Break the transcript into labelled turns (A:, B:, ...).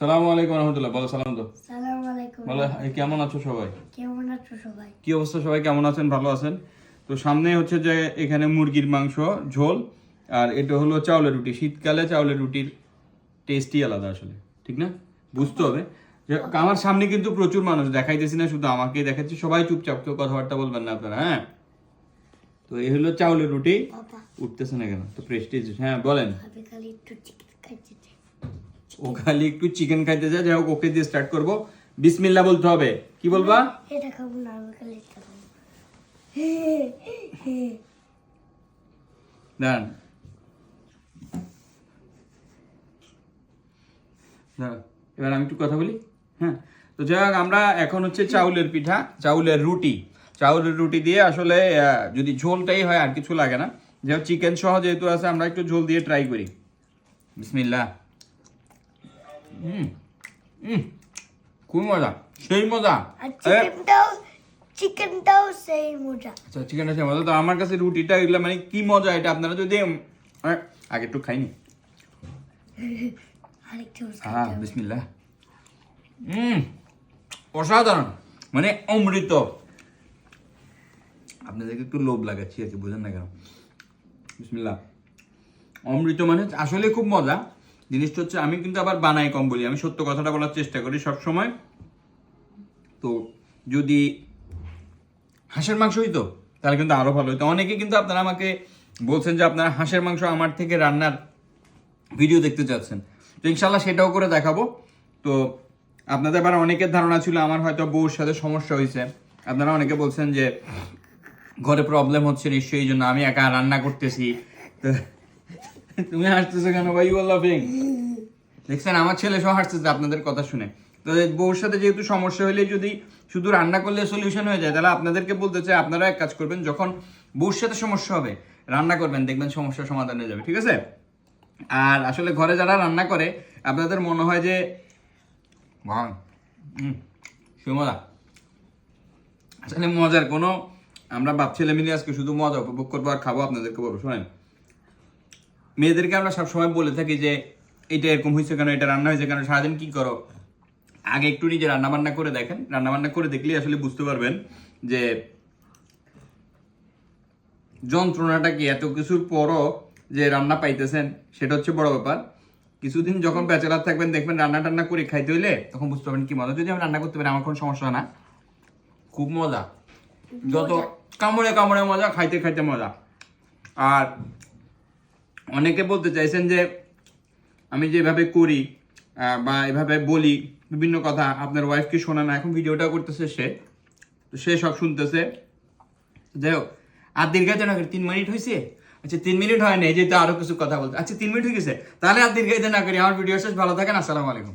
A: সালামু আলাইকুম রহমতুল্লাহ বলো সালাম তো?
B: সালাম আলাইকুম।
A: বলো কেমন আছো সবাই?
B: কেমন আছো সবাই?
A: কি অবস্থা সবাই? কেমন আছেন? ভালো আছেন? তো সামনে হচ্ছে যে এখানে মুরগির মাংস ঝোল আর এটা হলো চাউলের রুটি। শীতকালে চাউলের রুটির টেস্টই আলাদা আসলে ঠিক না? বুঝতে হবে। যে আমার সামনে কিন্তু প্রচুর মানুষ দেখাইতেছি না শুধু আমাকে দেখাচ্ছি। সবাই চুপচাপ কেউ কথাবার্তা বলবেন না আপনারা হ্যাঁ? তো এই হলো চাউলের রুটি। উঠতেছে না কেন? তো প্রেস্টিজ হ্যাঁ বলেন। ও খালি একটু চিকেন খাইতে যায় যাই হোক ওকে দিয়ে স্টার্ট করব। বিসমিল্লা বলতে হবে। কি বলবা?
B: এটা খাব না আমি খালি
A: দাঁড়ান। দাঁড়ান এবার আমি একটু কথা বলি? হ্যাঁ তো যাই হোক আমরা এখন হচ্ছে চাউলের পিঠা চাউলের রুটি। চাউলের রুটি দিয়ে আসলে যদি ঝোলটাই হয় আর কিছু লাগে না। যেহেতু চিকেন সহ যেহেতু আছে আমরা একটু ঝোল দিয়ে ট্রাই করি। বিসমিল্লা হুম হুম খুব মজা সেই মজা
B: চিকেনটাও চিকেনটাও সেই মজা
A: আচ্ছা চিকেন আছে মজা তো আমার কাছে রুটিটা এগুলো মানে কি মজা এটা আপনারা যদি আগে একটু খাইনি। হ্যাঁ বিসমিল্লাহ। হুম অসাধারণ। মানে অমৃত। আপনাদেরকে একটু লোভ লাগাচ্ছি আর কি বুঝেন না কেন? বিসমিল্লাহ। অমৃত মানে আসলে খুব মজা। জিনিসটা হচ্ছে আমি কিন্তু আবার বানাই কম বলি, আমি সত্য কথাটা বলার চেষ্টা করি সব সময় তো যদি হাঁসের মাংস হইতো, তাহলে কিন্তু আরও ভালো হতো অনেকে কিন্তু আপনারা আমাকে বলছেন যে আপনারা হাঁসের মাংস আমার থেকে রান্নার ভিডিও দেখতে চাচ্ছেন। তো ইনশাল্লাহ সেটাও করে দেখাবো। তো আপনাদের আবার অনেকের ধারণা ছিল, আমার হয়তো বউর সাথে সমস্যা হয়েছে আপনারা অনেকে বলছেন যে, ঘরে প্রবলেম হচ্ছে নিশ্চয়ই, এই জন্য আমি একা রান্না করতেছি। তো তুমি হাসতেছো কেন ভাই? ইউ লাফিং দেখছেন আমার ছেলে সহ হাসতেছে আপনাদের কথা শুনে। তো বউর সাথে যেহেতু সমস্যা হলে যদি শুধু রান্না করলে সলিউশন হয়ে যায় তাহলে আপনাদেরকে বলতে চাই আপনারা এক কাজ করবেন যখন বউর সাথে সমস্যা হবে রান্না করবেন দেখবেন সমস্যার সমাধান হয়ে যাবে ঠিক আছে? আর আসলে ঘরে যারা রান্না করে আপনাদের মনে হয় যে বাহ, হুম, সে আসলে মজার কোনো আমরা বাপ ছেলে মিলে আজকে শুধু মজা উপভোগ করব আর খাব আপনাদেরকে বলব শোনেন। মেয়েদেরকে আমরা সবসময় বলে থাকি যে এটা এরকম হয়েছে কেন? এটা রান্না হয়েছে কেন? সারাদিন কি করো? আগে একটু নিজে রান্না বান্না করে দেখেন। রান্না বান্না করে দেখলেই আসলে বুঝতে পারবেন যে যন্ত্রণাটা কি? এত কিছুর পরও যে রান্না পাইতেছেন সেটা হচ্ছে বড় ব্যাপার। কিছুদিন যখন ব্যাচেলার থাকবেন দেখবেন রান্না টান্না করে খাইতে হইলে তখন বুঝতে পারবেন কি মজা। যদি আমি রান্না করতে পারি আমার কোনো সমস্যা না। খুব মজা। যত কামড়ে কামড়ে মজা খাইতে খাইতে মজা। আর অনেকে বলতে চাইছেন যে আমি যেভাবে করি বা এভাবে বলি, বিভিন্ন কথা আপনার ওয়াইফকে শোনা না, এখন ভিডিওটা করতেছে সে। তো সে সব শুনতেছে। যাই হোক, আর দীর্ঘায়িত না করি তিন মিনিট হয়েছে আচ্ছা তিন মিনিট হয় না এই যে আরও কিছু কথা বলতে আচ্ছা তিন মিনিট হয়ে গেছে। তাহলে আর দীর্ঘায়িত না করি আমার ভিডিও শেষ, ভালো থাকেন, আসসালামু আলাইকুম।